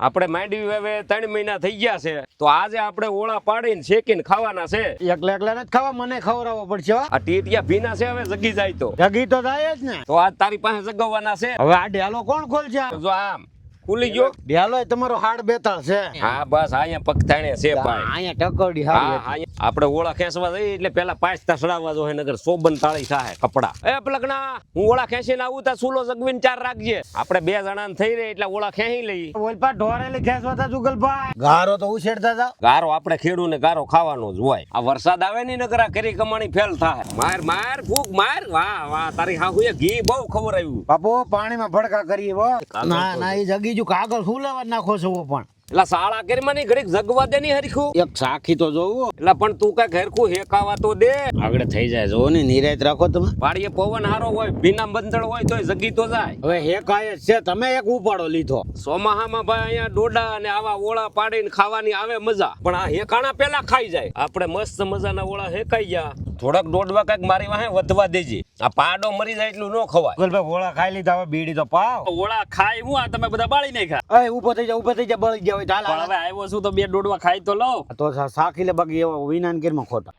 આપણે માંડવી હવે ત્રણ મહિના થઈ ગયા છે. તો આજે આપણે ઓળા પાડીને શેકીને ખાવાના છે. એકલા એકલા ને ખાવા મને ખવડાવવો પડશે આ ટીટિયા ભીના છે હવે જગી જાય તો. જગી તો થાય જ ને. તો આજ તારી પાસે જગવવાના છે. હવે આ ઢેલો કોણ ખોલશે? જો આમ ખુલી ગયો. ઢેલો તમારો હાડ બેતાળ છે. હા બસ અહીંયા પગથાણે છે ભાઈ. અહીંયા ટકોડી હા આપણે ઓળા ખેંચવા જઈએ એટલે પેલા પાંચ તા સડાવવા જોઈએ નગર સોબન તાળી થાય કપડા. એ પલકણા હું ઓળા ખેંચીને આવું તા સુલો જગવીને ચાર રાખજે. આપણે બે જણા થઈ રહી એટલે ઓળા ખેંચી લઈ ઓલપા ઢોરેલી ખેંચવા તા જુગલભાઈ. ગારો તો ઉછેડતા હતા ગારો આપણે ખેડૂને ગારો ખાવાનો જ હોય. આ વરસાદ આવે ની નગર આ કરી કમાણી ફેલ થાય માર માર ફૂક માર. વાહ વાહ તારી હાહુએ ઘી બહુ ખબર આવ્યું બાપુ પાણીમાં ભડકા કરીએ હો. ના ના એ જગી જુ કાગળ શું લેવા નાખો છો પણ. એટલે શાળા કરી ની ઘડીક જગવા દે નહીં હરખું. એક સાખી તો જોવું. એટલે પણ તું કઈ ઘરખું હેકાવા તો દે. આગળ થઈ જાય જોવો ને નિરાયત રાખો તમે. પાડીએ પવન હારો હોય ભીના બંધળ હોય તો જગી તો જાય. હવે હેકાય છે તમે એક ઉપાડો લીધો. સોમાહામાં ભાઈ અહીંયા ડોડા અને આવા ઓળા પાડીને ખાવાની આવે મજા. પણ આ હેકાણા પેલા ખાઈ જાય. આપણે મસ્ત મજાના ઓળા હેકાઈ ગયા. થોડાક દોડવા કંઈક મારી વાહે વધવા દેજે. આ પાડો મરી જાય એટલું ન ખવાય. જુગલભાઈ ઓળા ખાઈ લીધા હવે બીડી તો પાવ. ઓળા ખાઈ હું આ તમે બધા બાળી નહીં ખા અય ઊભો થઈ જા ઊભો થઈ જા બળી ગયા હોય હવે આવ્યો છું તો બે દોડવા ખાઈ તો લો તો સાખી લે બાકી એવો વિનાન કેરમાં ખોટા.